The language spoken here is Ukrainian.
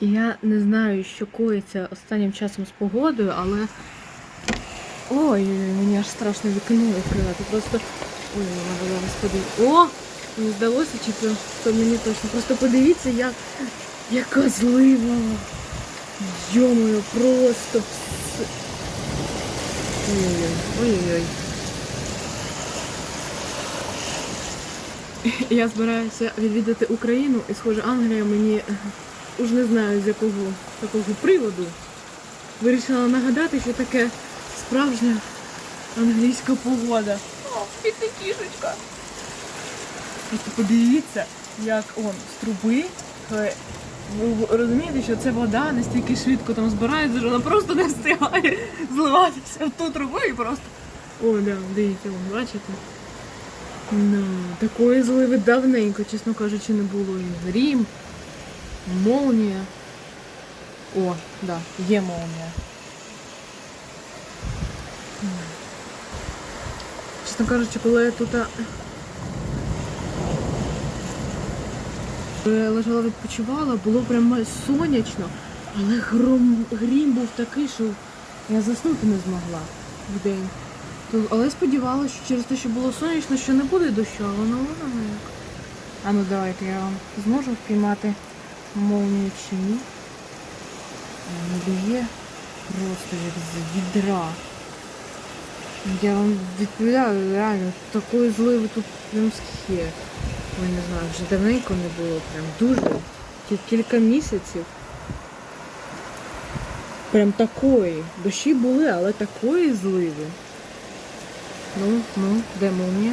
Я не знаю, що коїться останнім часом з погодою, але. Ой, мені аж страшно вікно відкривати. Просто. Ой, я зараз подивитися. О! Мені здалося, чи то, то мені точно. Просто подивіться, як... яка злива. Йомою, просто. Ой-ой-ой. Ой-ой-ой. Я збираюся відвідати Україну і, схоже, Англія мені уж не знаю з якого такого приводу. Вирішила нагадати, що таке справжня англійська погода. О, кішечка. Просто подивіться, як он з труби. е, Ви розумієте, що це вода настільки швидко там збирається, що вона просто не встигає зливатися в ту трубу і просто. О, да, дивіться, вон, бачите? Ну, такої зливи давненько, чесно кажучи, не було. І грім, молнія. О, да, є молнія. Чесно кажучи, коли я тут лежала відпочивала, було прямо сонячно, але гром, грім був такий, що я заснути не змогла в день. Але сподівалася, що через те, що було сонячно, що не буде дощу, але воно воно як. А ну давайте я вам зможу впіймати молнію чи ні. Просто як з відра. Я вам відповідаю, реально, такої зливи тут прям схє. Ой, не знаю, вже давненько не було, прям дуже. Кілька місяців. Прям такої. Дощі були, але такої зливи. Ну, ну, де молнія?